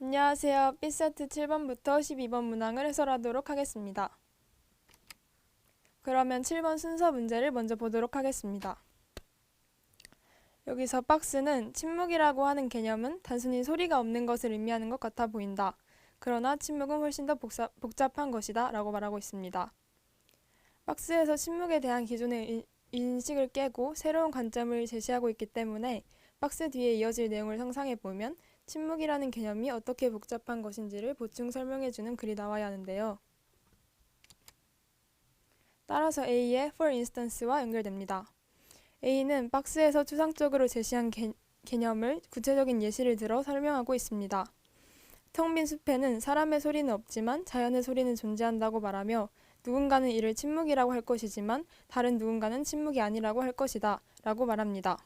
안녕하세요. B세트 7번부터 12번 문항을 해설하도록 하겠습니다. 그러면 7번 순서 문제를 먼저 보도록 하겠습니다. 여기서 박스는 침묵이라고 하는 개념은 단순히 소리가 없는 것을 의미하는 것 같아 보인다. 그러나 침묵은 훨씬 더 복사, 복잡한 것이다. 라고 말하고 있습니다. 박스에서 침묵에 대한 기존의 인- 인식을 깨고 새로운 관점을 제시하고 있기 때문에 박스 뒤에 이어질 내용을 상상해 보면 침묵이라는 개념이 어떻게 복잡한 것인지를 보충 설명해주는 글이 나와야 하는데요. 따라서 A의 for instance와 연결됩니다. A는 박스에서 추상적으로 제시한 개, 개념을 구체적인 예시를 들어 설명하고 있습니다. 텅 빈 숲에는 사람의 소리는 없지만 자연의 소리는 존재한다고 말하며 누군가는 이를 침묵이라고 할 것이지만 다른 누군가는 침묵이 아니라고 할 것이다 라고 말합니다.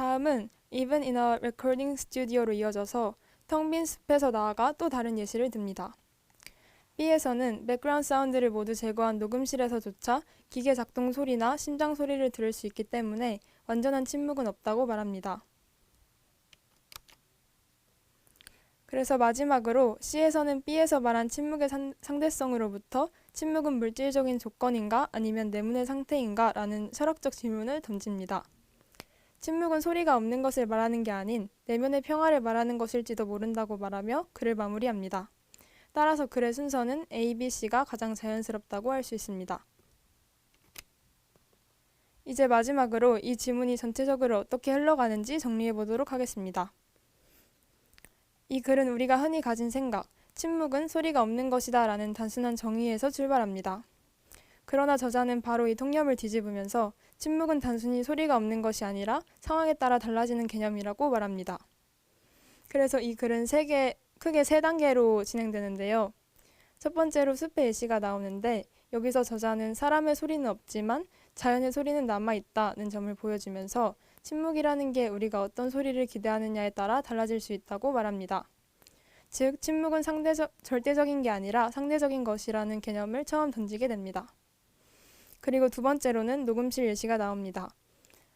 다음은 Even in a recording studio로 이어져서 텅 빈 숲에서 나아가 또 다른 예시를 듭니다. B에서는 백그라운드 사운드를 모두 제거한 녹음실에서조차 기계 작동 소리나 심장 소리를 들을 수 있기 때문에 완전한 침묵은 없다고 말합니다. 그래서 마지막으로 C에서는 B에서 말한 침묵의 산- 상대성으로부터 침묵은 물질적인 조건인가 아니면 내면의 상태인가 라는 철학적 질문을 던집니다. 침묵은 소리가 없는 것을 말하는 게 아닌 내면의 평화를 말하는 것일지도 모른다고 말하며 글을 마무리합니다. 따라서 글의 순서는 A, B, C가 가장 자연스럽다고 할 수 있습니다. 이제 마지막으로 이 지문이 전체적으로 어떻게 흘러가는지 정리해 보도록 하겠습니다. 이 글은 우리가 흔히 가진 생각, 침묵은 소리가 없는 것이다 라는 단순한 정의에서 출발합니다. 그러나 저자는 바로 이 통념을 뒤집으면서 침묵은 단순히 소리가 없는 것이 아니라 상황에 따라 달라지는 개념이라고 말합니다. 그래서 이 글은 세 개, 크게 세 단계로 진행되는데요. 첫 번째로 숲의 예시가 나오는데 여기서 저자는 사람의 소리는 없지만 자연의 소리는 남아있다는 점을 보여주면서 침묵이라는 게 우리가 어떤 소리를 기대하느냐에 따라 달라질 수 있다고 말합니다. 즉, 침묵은 상대적, 절대적인 게 아니라 상대적인 것이라는 개념을 처음 던지게 됩니다. 그리고 두 번째로는 녹음실 예시가 나옵니다.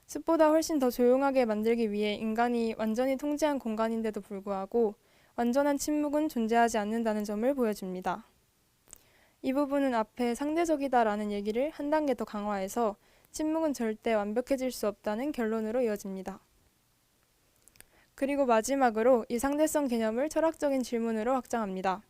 숲보다 훨씬 더 조용하게 만들기 위해 인간이 완전히 통제한 공간인데도 불구하고 완전한 침묵은 존재하지 않는다는 점을 보여줍니다. 이 부분은 앞에 상대적이다라는 얘기를 한 단계 더 강화해서 침묵은 절대 완벽해질 수 없다는 결론으로 이어집니다. 그리고 마지막으로 이 상대성 개념을 철학적인 질문으로 확장합니다.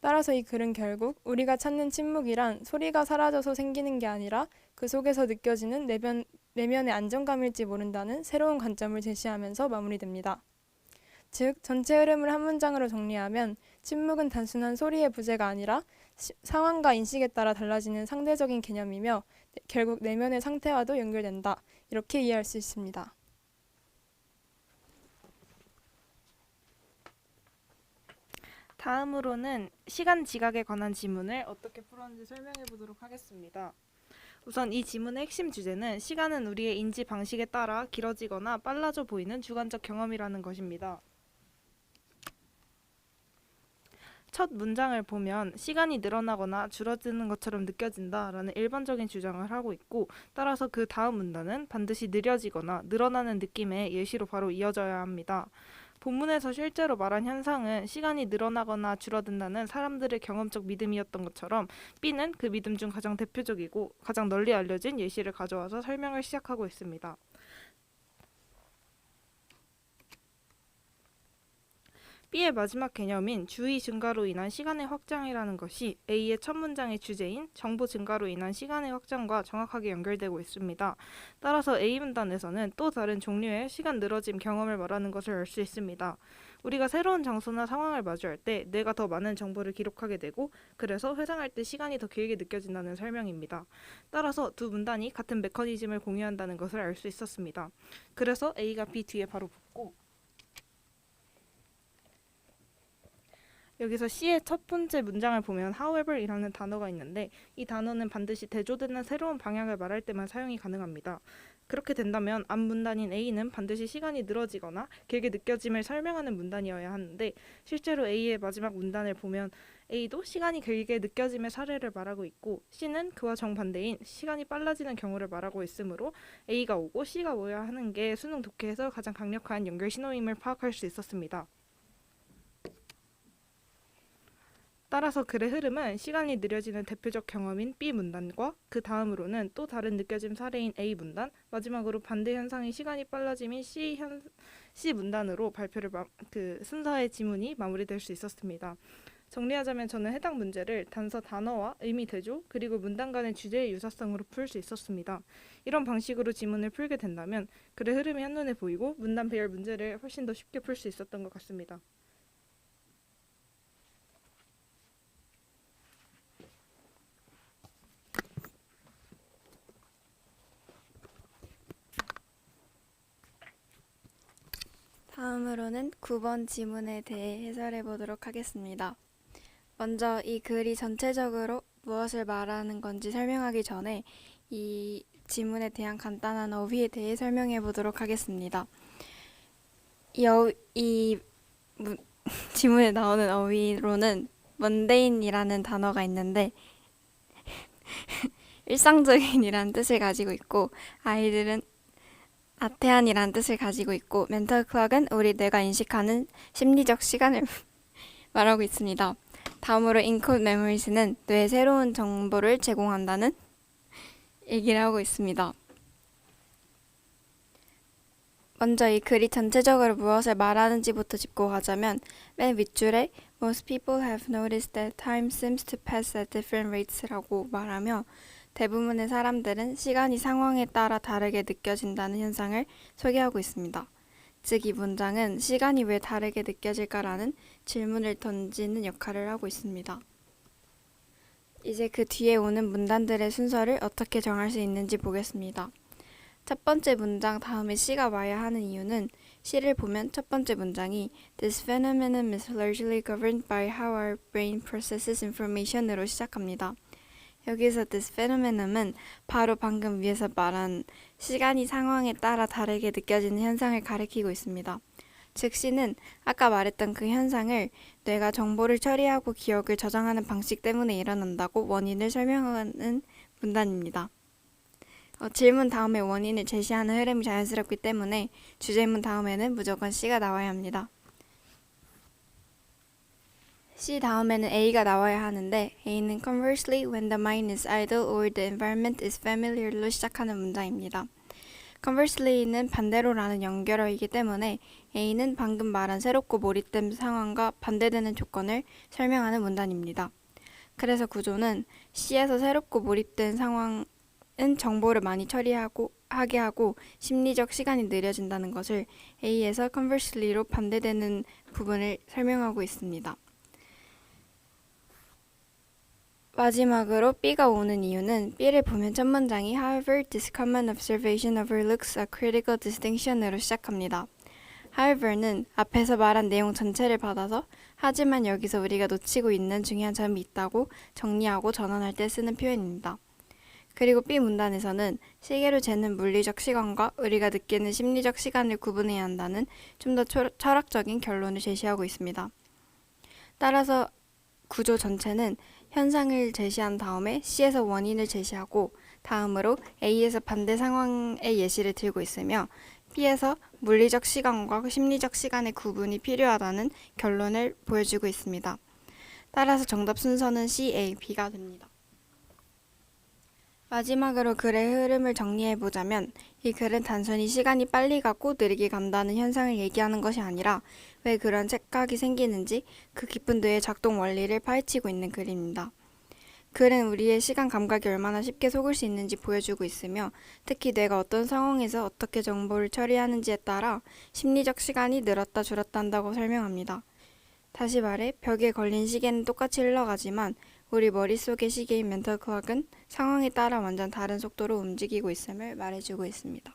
따라서 이 글은 결국 우리가 찾는 침묵이란 소리가 사라져서 생기는 게 아니라 그 속에서 느껴지는 내면, 내면의 안정감일지 모른다는 새로운 관점을 제시하면서 마무리됩니다. 즉, 전체 흐름을 한 문장으로 정리하면 침묵은 단순한 소리의 부재가 아니라 시, 상황과 인식에 따라 달라지는 상대적인 개념이며 네, 결국 내면의 상태와도 연결된다. 이렇게 이해할 수 있습니다. 다음으로는 시간 지각에 관한 지문을 어떻게 풀었는지 설명해 보도록 하겠습니다. 우선 이 지문의 핵심 주제는 시간은 우리의 인지 방식에 따라 길어지거나 빨라져 보이는 주관적 경험이라는 것입니다. 첫 문장을 보면 시간이 늘어나거나 줄어드는 것처럼 느껴진다라는 일반적인 주장을 하고 있고 따라서 그 다음 문단은 반드시 느려지거나 늘어나는 느낌의 예시로 바로 이어져야 합니다. 본문에서 실제로 말한 현상은 시간이 늘어나거나 줄어든다는 사람들의 경험적 믿음이었던 것처럼 B는 그 믿음 중 가장 대표적이고 가장 널리 알려진 예시를 가져와서 설명을 시작하고 있습니다. B의 마지막 개념인 주의 증가로 인한 시간의 확장이라는 것이 A의 첫 문장의 주제인 정보 증가로 인한 시간의 확장과 정확하게 연결되고 있습니다. 따라서 A 문단에서는 또 다른 종류의 시간 늘어짐 경험을 말하는 것을 알 수 있습니다. 우리가 새로운 장소나 상황을 마주할 때 뇌가 더 많은 정보를 기록하게 되고 그래서 회상할 때 시간이 더 길게 느껴진다는 설명입니다. 따라서 두 문단이 같은 메커니즘을 공유한다는 것을 알 수 있었습니다. 그래서 A가 B 뒤에 바로 붙고 여기서 C의 첫 번째 문장을 보면 however이라는 단어가 있는데 이 단어는 반드시 대조되는 새로운 방향을 말할 때만 사용이 가능합니다. 그렇게 된다면 앞 문단인 A는 반드시 시간이 늘어지거나 길게 느껴짐을 설명하는 문단이어야 하는데 실제로 A의 마지막 문단을 보면 A도 시간이 길게 느껴짐의 사례를 말하고 있고 C는 그와 정반대인 시간이 빨라지는 경우를 말하고 있으므로 A가 오고 C가 오야 하는 게 수능 독해에서 가장 강력한 연결 신호임을 파악할 수 있었습니다. 따라서 글의 흐름은 시간이 느려지는 대표적 경험인 B 문단과 그 다음으로는 또 다른 느껴짐 사례인 A 문단, 마지막으로 반대 현상인 시간이 빨라짐인 C 현 C 문단으로 발표를 마, 그 순서의 지문이 마무리될 수 있었습니다. 정리하자면 저는 해당 문제를 단서 단어와 의미 대조 그리고 문단 간의 주제의 유사성으로 풀 수 있었습니다. 이런 방식으로 지문을 풀게 된다면 글의 흐름이 한눈에 보이고 문단 배열 문제를 훨씬 더 쉽게 풀 수 있었던 것 같습니다. 다음으로는 9번 지문에 대해 해설해 보도록 하겠습니다. 먼저 이 글이 전체적으로 무엇을 말하는 건지 설명하기 전에 이 지문에 대한 간단한 어휘에 대해 설명해 보도록 하겠습니다. 이, 어, 이 문- 지문에 나오는 어휘로는 먼데인이라는 단어가 있는데 일상적인이라는 뜻을 가지고 있고 아이들은 아테안이라는 뜻을 가지고 있고 멘털 클락은 우리 뇌가 인식하는 심리적 시간을 말하고 있습니다. 다음으로 인코드 메모리스는 뇌에 새로운 정보를 제공한다는 얘기를 하고 있습니다. 먼저 이 글이 전체적으로 무엇을 말하는지부터 짚고 가자면 맨 윗줄에 Most people have noticed that time seems to pass at different rates라고 말하며 대부분의 사람들은 시간이 상황에 따라 다르게 느껴진다는 현상을 소개하고 있습니다. 즉, 이 문장은 시간이 왜 다르게 느껴질까라는 질문을 던지는 역할을 하고 있습니다. 이제 그 뒤에 오는 문단들의 순서를 어떻게 정할 수 있는지 보겠습니다. 첫 번째 문장 다음에 C가 와야 하는 이유는 C를 보면 첫 번째 문장이 This phenomenon is largely governed by how our brain processes information으로 시작합니다. 여기서 this phenomenon은 바로 방금 위에서 말한 시간이 상황에 따라 다르게 느껴지는 현상을 가리키고 있습니다. 즉 C는 아까 말했던 그 현상을 뇌가 정보를 처리하고 기억을 저장하는 방식 때문에 일어난다고 원인을 설명하는 문단입니다. 어, 질문 다음에 원인을 제시하는 흐름이 자연스럽기 때문에 주제문 다음에는 무조건 C가 나와야 합니다. C 다음에는 A가 나와야 하는데 A는 conversely when the mind is idle or the environment is familiar로 시작하는 문장입니다. conversely는 반대로라는 연결어이기 때문에 A는 방금 말한 새롭고 몰입된 상황과 반대되는 조건을 설명하는 문단입니다. 그래서 구조는 C에서 새롭고 몰입된 상황은 정보를 많이 처리하고 하게 하고 심리적 시간이 느려진다는 것을 A에서 conversely로 반대되는 부분을 설명하고 있습니다. 마지막으로 B가 오는 이유는 B를 보면 첫 문장이 However, this common observation overlooks a critical distinction으로 시작합니다. However는 앞에서 말한 내용 전체를 받아서 하지만 여기서 우리가 놓치고 있는 중요한 점이 있다고 정리하고 전환할 때 쓰는 표현입니다. 그리고 B 문단에서는 시계로 재는 물리적 시간과 우리가 느끼는 심리적 시간을 구분해야 한다는 좀 더 철학적인 결론을 제시하고 있습니다. 따라서 구조 전체는 현상을 제시한 다음에 C에서 원인을 제시하고 다음으로 A에서 반대 상황의 예시를 들고 있으며 B에서 물리적 시간과 심리적 시간의 구분이 필요하다는 결론을 보여주고 있습니다. 따라서 정답 순서는 C, A, B가 됩니다. 마지막으로 글의 흐름을 정리해 보자면 이 글은 단순히 시간이 빨리 가고 느리게 간다는 현상을 얘기하는 것이 아니라 왜 그런 착각이 생기는지 그 깊은 뇌의 작동 원리를 파헤치고 있는 글입니다. 글은 우리의 시간 감각이 얼마나 쉽게 속을 수 있는지 보여주고 있으며 특히 뇌가 어떤 상황에서 어떻게 정보를 처리하는지에 따라 심리적 시간이 늘었다 줄었다 한다고 설명합니다. 다시 말해 벽에 걸린 시계는 똑같이 흘러가지만 우리 머릿속의 시계인 멘털 클락은 상황에 따라 완전 다른 속도로 움직이고 있음을 말해주고 있습니다.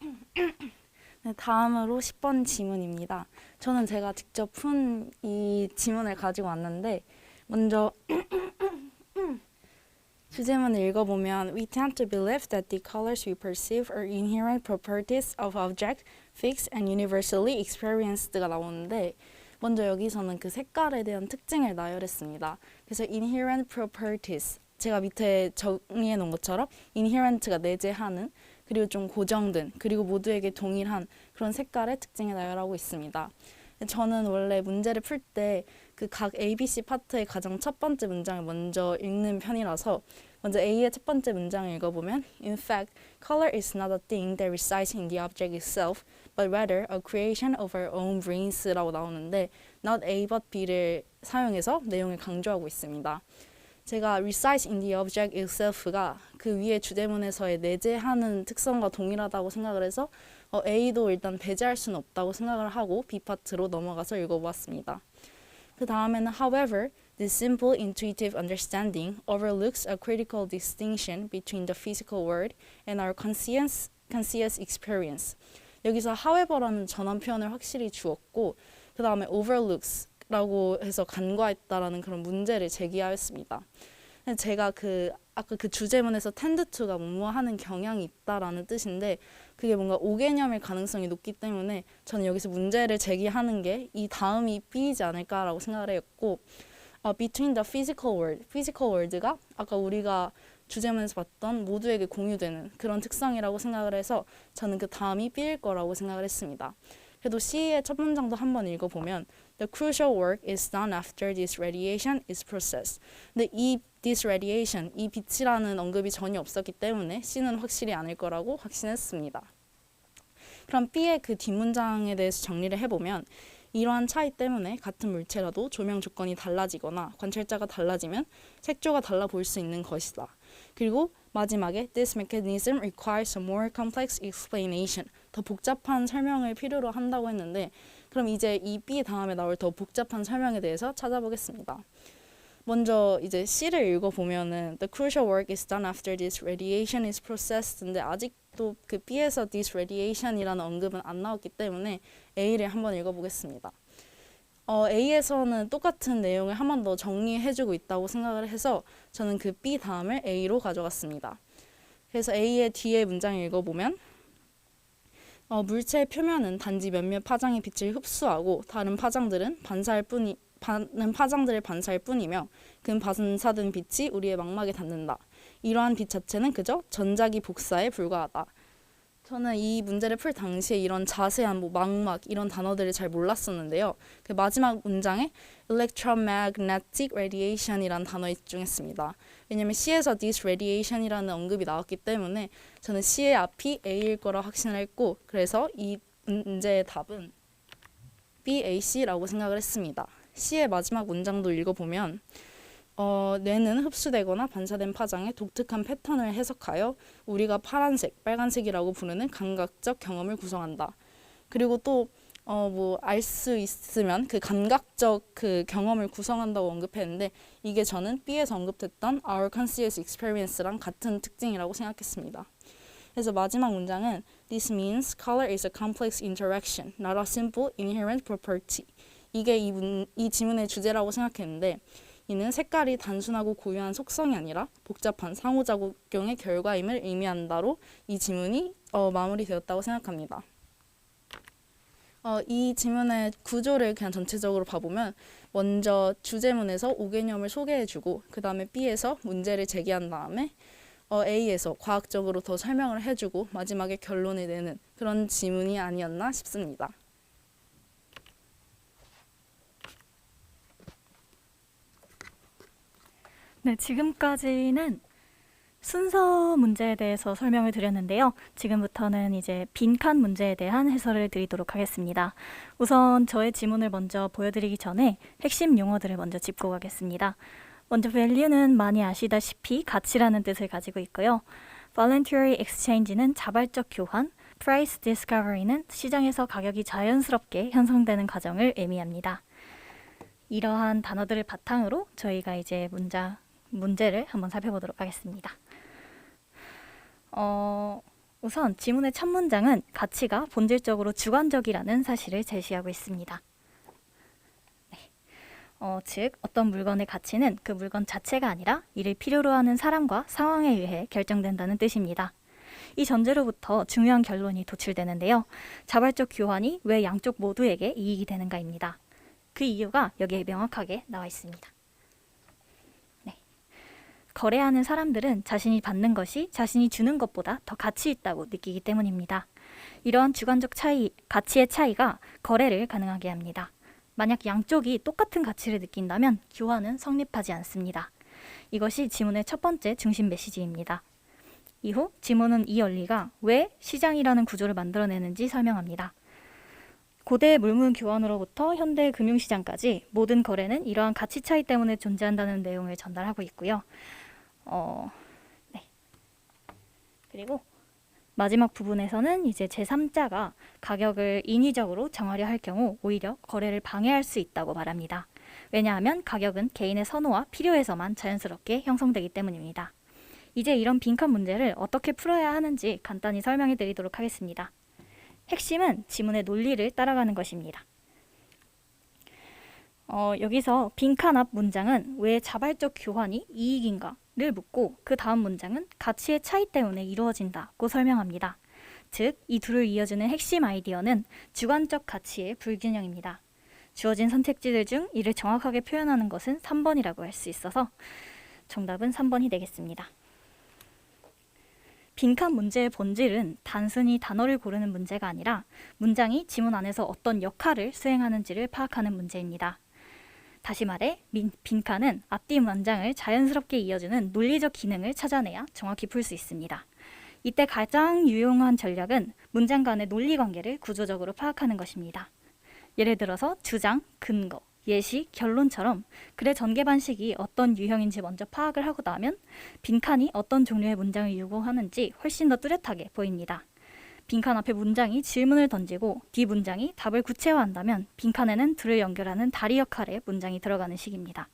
네, 다음으로 10번 지문입니다. 저는 제가 직접 푼 이 지문을 가지고 왔는데 먼저 주제문을 읽어보면 We tend to believe that the colors we perceive are inherent properties of object, fixed and universally experienced가 나오는데 먼저 여기서는 그 색깔에 대한 특징을 나열했습니다. 그래서 inherent properties 제가 밑에 정리해 놓은 것처럼 inherent가 내재하는 그리고 좀 고정된 그리고 모두에게 동일한 그런 색깔의 특징을 나열하고 있습니다. 저는 원래 문제를 풀때 그 각 ABC 파트의 가장 첫 번째 문장을 먼저 읽는 편이라서 먼저 A의 첫 번째 문장을 읽어보면 In fact, color is not a thing that resides in the object itself, but rather a creation of our own brains라고 나오는데 not A but B를 사용해서 내용을 강조하고 있습니다. 제가 resides in the object itself가 그 위에 주제문에서의 내재하는 특성과 동일하다고 생각을 해서 어, A도 일단 배제할 수는 없다고 생각을 하고 B 파트로 넘어가서 읽어보았습니다. 그 다음에는 however, this simple intuitive understanding overlooks a critical distinction between the physical world and our conscious, conscious experience. 여기서 however라는 전원 표현을 확실히 주었고 그 다음에 overlooks라고 해서 간과했다라는 그런 문제를 제기하였습니다. 제가 그 아까 그 주제문에서 tend to가 뭐뭐 하는 경향이 있다라는 뜻인데 그게 뭔가 오개념일 가능성이 높기 때문에 저는 여기서 문제를 제기하는 게 이 다음이 B이지 않을까라고 생각을 했고 어, between the physical world, physical world가 아까 우리가 주제문에서 봤던 모두에게 공유되는 그런 특성이라고 생각을 해서 저는 그 다음이 B일 거라고 생각을 했습니다. 그래도 C의 첫 문장도 한번 읽어보면 The crucial work is done after this radiation is processed. 근데 이 this radiation, 이 빛이라는 언급이 전혀 없었기 때문에 C는 확실히 아닐 거라고 확신했습니다. 그럼 B의 그 뒷문장에 대해서 정리를 해보면 이러한 차이 때문에 같은 물체라도 조명 조건이 달라지거나 관찰자가 달라지면 색조가 달라 보일 수 있는 것이다. 그리고 마지막에 This mechanism requires a more complex explanation. 더 복잡한 설명을 필요로 한다고 했는데 그럼 이제 이 B 다음에 나올 더 복잡한 설명에 대해서 찾아보겠습니다. 먼저 이제 C를 읽어보면은 The crucial work is done after this radiation is processed. 근데 아직도 그 B에서 this radiation이라는 언급은 안 나왔기 때문에 A를 한번 읽어보겠습니다. 어, A에서는 똑같은 내용을 한 번 더 정리해주고 있다고 생각을 해서 저는 그 B 다음을 A로 가져갔습니다. 그래서 A의 뒤에 문장을 읽어보면 어, 물체의 표면은 단지 몇몇 파장의 빛을 흡수하고 다른 파장들은 반사할 뿐이 다른 파장들을 반사할 뿐이며 그 반사된 빛이 우리의 망막에 닿는다. 이러한 빛 자체는 그저 전자기 복사에 불과하다. 저는 이 문제를 풀 당시에 이런 자세한 뭐 망막 이런 단어들을 잘 몰랐었는데요. 그 마지막 문장에 electromagnetic radiation이라는 단어에 집중했습니다. 왜냐면 C에서 this radiation이라는 언급이 나왔기 때문에 저는 C의 앞이 A일 거라 확신을 했고 그래서 이 문제의 답은 BAC라고 생각을 했습니다. C의 마지막 문장도 읽어보면 어, 뇌는 흡수되거나 반사된 파장의 독특한 패턴을 해석하여 우리가 파란색, 빨간색이라고 부르는 감각적 경험을 구성한다. 그리고 또 어, 뭐 알 수 있으면 그 감각적 그 경험을 구성한다고 언급했는데 이게 저는 B에서 언급했던 our conscious experience랑 같은 특징이라고 생각했습니다. 그래서 마지막 문장은 This means color is a complex interaction, not a simple inherent property. 이게 이, 문, 이 지문의 주제라고 생각했는데 이는 색깔이 단순하고 고유한 속성이 아니라 복잡한 상호작용의 결과임을 의미한다로 이 지문이 어, 마무리되었다고 생각합니다. 어, 이 지문의 구조를 그냥 전체적으로 봐보면 먼저 주제문에서 오개념을 소개해주고 그 다음에 B에서 문제를 제기한 다음에 어, A에서 과학적으로 더 설명을 해주고 마지막에 결론을 내는 그런 지문이 아니었나 싶습니다. 네, 지금까지는 순서 문제에 대해서 설명을 드렸는데요. 지금부터는 이제 빈칸 문제에 대한 해설을 드리도록 하겠습니다. 우선 저의 지문을 먼저 보여드리기 전에 핵심 용어들을 먼저 짚고 가겠습니다. 먼저 value는 많이 아시다시피 가치라는 뜻을 가지고 있고요. voluntary exchange는 자발적 교환, price discovery는 시장에서 가격이 자연스럽게 형성되는 과정을 의미합니다. 이러한 단어들을 바탕으로 저희가 이제 문장 문제를 한번 살펴보도록 하겠습니다. 어, 우선 지문의 첫 문장은 가치가 본질적으로 주관적이라는 사실을 제시하고 있습니다. 네. 어, 즉 어떤 물건의 가치는 그 물건 자체가 아니라 이를 필요로 하는 사람과 상황에 의해 결정된다는 뜻입니다. 이 전제로부터 중요한 결론이 도출되는데요. 자발적 교환이 왜 양쪽 모두에게 이익이 되는가입니다. 그 이유가 여기에 명확하게 나와 있습니다. 네. 거래하는 사람들은 자신이 받는 것이 자신이 주는 것보다 더 가치 있다고 느끼기 때문입니다. 이러한 주관적 차이, 가치의 차이가 거래를 가능하게 합니다. 만약 양쪽이 똑같은 가치를 느낀다면 교환은 성립하지 않습니다. 이것이 지문의 첫 번째 중심 메시지입니다. 이후 지문은 이 원리가 왜 시장이라는 구조를 만들어내는지 설명합니다. 고대 물문 교환으로부터 현대 금융시장까지 모든 거래는 이러한 가치 차이 때문에 존재한다는 내용을 전달하고 있고요. 어, 네. 그리고 마지막 부분에서는 이제 제3자가 가격을 인위적으로 정하려 할 경우 오히려 거래를 방해할 수 있다고 말합니다. 왜냐하면 가격은 개인의 선호와 필요에서만 자연스럽게 형성되기 때문입니다. 이제 이런 빈칸 문제를 어떻게 풀어야 하는지 간단히 설명해 드리도록 하겠습니다. 핵심은 지문의 논리를 따라가는 것입니다. 어, 여기서 빈칸 앞 문장은 왜 자발적 교환이 이익인가 를 묻고 그 다음 문장은 가치의 차이 때문에 이루어진다고 설명합니다. 즉, 이 둘을 이어주는 핵심 아이디어는 주관적 가치의 불균형입니다. 주어진 선택지들 중 이를 정확하게 표현하는 것은 3번이라고 할 수 있어서 정답은 3번이 되겠습니다. 빈칸 문제의 본질은 단순히 단어를 고르는 문제가 아니라 문장이 지문 안에서 어떤 역할을 수행하는지를 파악하는 문제입니다. 다시 말해 민- 빈칸은 앞뒤 문장을 자연스럽게 이어주는 논리적 기능을 찾아내야 정확히 풀 수 있습니다. 이때 가장 유용한 전략은 문장 간의 논리 관계를 구조적으로 파악하는 것입니다. 예를 들어서 주장, 근거, 예시, 결론처럼 글의 전개 반식이 어떤 유형인지 먼저 파악을 하고 나면 빈칸이 어떤 종류의 문장을 요구하는지 훨씬 더 뚜렷하게 보입니다. 빈칸 앞에 문장이 질문을 던지고 뒤 문장이 답을 구체화한다면 빈칸에는 둘을 연결하는 다리 역할의 문장이 들어가는 식입니다.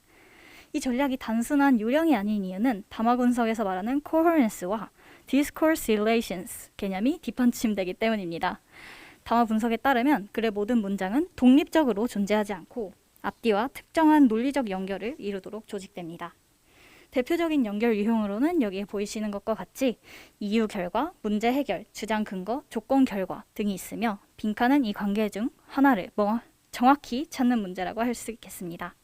이 전략이 단순한 요령이 아닌 이유는 담화 분석에서 말하는 coherence와 discourse relations 개념이 뒷받침되기 때문입니다. 담화 분석에 따르면 글의 모든 문장은 독립적으로 존재하지 않고 앞뒤와 특정한 논리적 연결을 이루도록 조직됩니다. 대표적인 연결 유형으로는 여기에 보이시는 것과 같이 이유 결과, 문제 해결, 주장 근거, 조건 결과 등이 있으며 빈칸은 이 관계 중 하나를 뭐 정확히 찾는 문제라고 할 수 있겠습니다.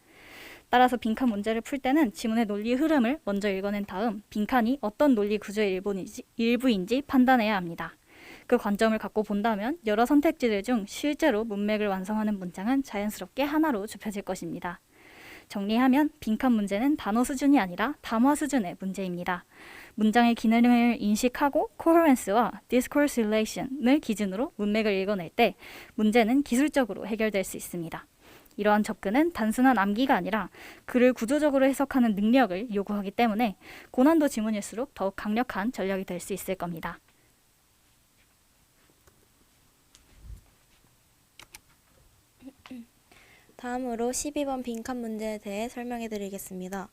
따라서 빈칸 문제를 풀 때는 지문의 논리 흐름을 먼저 읽어낸 다음 빈칸이 어떤 논리 구조의 일부인지, 일부인지 판단해야 합니다. 그 관점을 갖고 본다면 여러 선택지들 중 실제로 문맥을 완성하는 문장은 자연스럽게 하나로 좁혀질 것입니다. 정리하면 빈칸 문제는 단어 수준이 아니라 담화 수준의 문제입니다. 문장의 기능을 인식하고 coherence와 discourse relation을 기준으로 문맥을 읽어낼 때 문제는 기술적으로 해결될 수 있습니다. 이러한 접근은 단순한 암기가 아니라 글을 구조적으로 해석하는 능력을 요구하기 때문에 고난도 지문일수록 더욱 강력한 전략이 될 수 있을 겁니다. 다음으로 12번 빈칸 문제에 대해 설명해 드리겠습니다.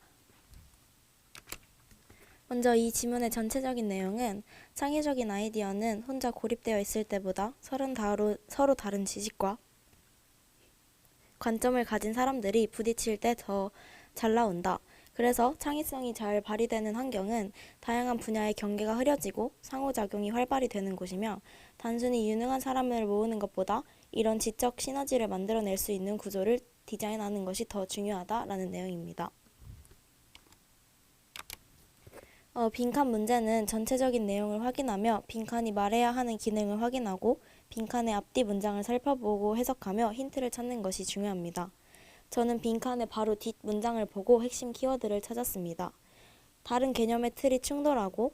먼저 이 지문의 전체적인 내용은 창의적인 아이디어는 혼자 고립되어 있을 때보다 서로, 다른 지식과 관점을 가진 사람들이 부딪힐 때 더 잘 나온다. 그래서 창의성이 잘 발휘되는 환경은 다양한 분야의 경계가 흐려지고 상호작용이 활발히 되는 곳이며 단순히 유능한 사람을 모으는 것보다 이런 지적 시너지를 만들어낼 수 있는 구조를 디자인하는 것이 더 중요하다라는 내용입니다. 어, 빈칸 문제는 전체적인 내용을 확인하며 빈칸이 말해야 하는 기능을 확인하고 빈칸의 앞뒤 문장을 살펴보고 해석하며 힌트를 찾는 것이 중요합니다. 저는 빈칸의 바로 뒷 문장을 보고 핵심 키워드를 찾았습니다. 다른 개념의 틀이 충돌하고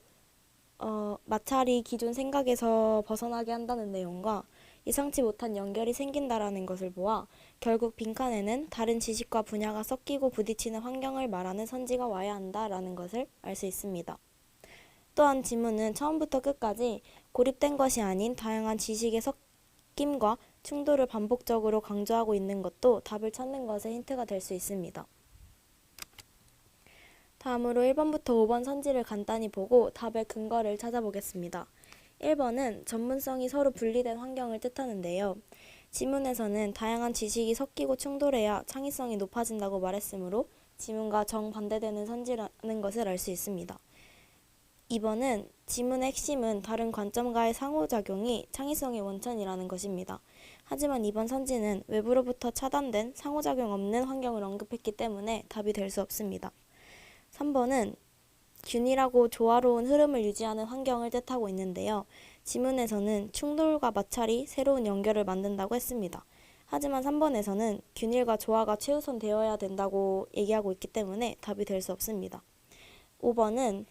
어, 마찰이 기존 생각에서 벗어나게 한다는 내용과 예상치 못한 연결이 생긴다라는 것을 보아 결국 빈칸에는 다른 지식과 분야가 섞이고 부딪히는 환경을 말하는 선지가 와야 한다라는 것을 알 수 있습니다. 또한 지문은 처음부터 끝까지 고립된 것이 아닌 다양한 지식의 섞임과 충돌을 반복적으로 강조하고 있는 것도 답을 찾는 것에 힌트가 될 수 있습니다. 다음으로 1번부터 5번 선지를 간단히 보고 답의 근거를 찾아보겠습니다. 1번은 전문성이 서로 분리된 환경을 뜻하는데요. 지문에서는 다양한 지식이 섞이고 충돌해야 창의성이 높아진다고 말했으므로 지문과 정반대되는 선지라는 것을 알 수 있습니다. 2번은 지문의 핵심은 다른 관점과의 상호작용이 창의성의 원천이라는 것입니다. 하지만 이번 선지는 외부로부터 차단된 상호작용 없는 환경을 언급했기 때문에 답이 될 수 없습니다. 3번은 균일하고 조화로운 흐름을 유지하는 환경을 뜻하고 있는데요. 지문에서는 충돌과 마찰이 새로운 연결을 만든다고 했습니다. 하지만 3번에서는 균일과 조화가 최우선 되어야 된다고 얘기하고 있기 때문에 답이 될 수 없습니다. 5번은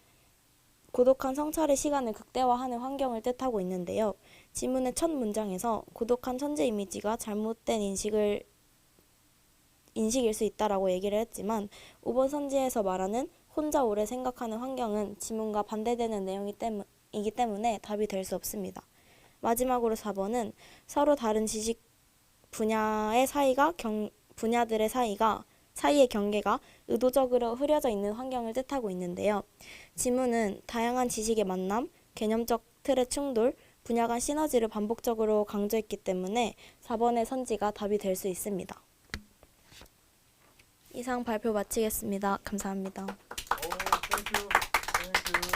고독한 성찰의 시간을 극대화하는 환경을 뜻하고 있는데요. 지문의 첫 문장에서 고독한 천재 이미지가 잘못된 인식을 인식일 수 있다라고 얘기를 했지만 5번 선지에서 말하는 혼자 오래 생각하는 환경은 지문과 반대되는 내용이기 때문, 때문에 답이 될 수 없습니다. 마지막으로 4번은 서로 다른 지식 분야의 사이가 경, 분야들의 사이가 사이의 경계가 의도적으로 흐려져 있는 환경을 뜻하고 있는데요. 지문은 다양한 지식의 만남, 개념적 틀의 충돌, 분야 간 시너지를 반복적으로 강조했기 때문에 4번의 선지가 답이 될 수 있습니다. 이상 발표 마치겠습니다. 감사합니다.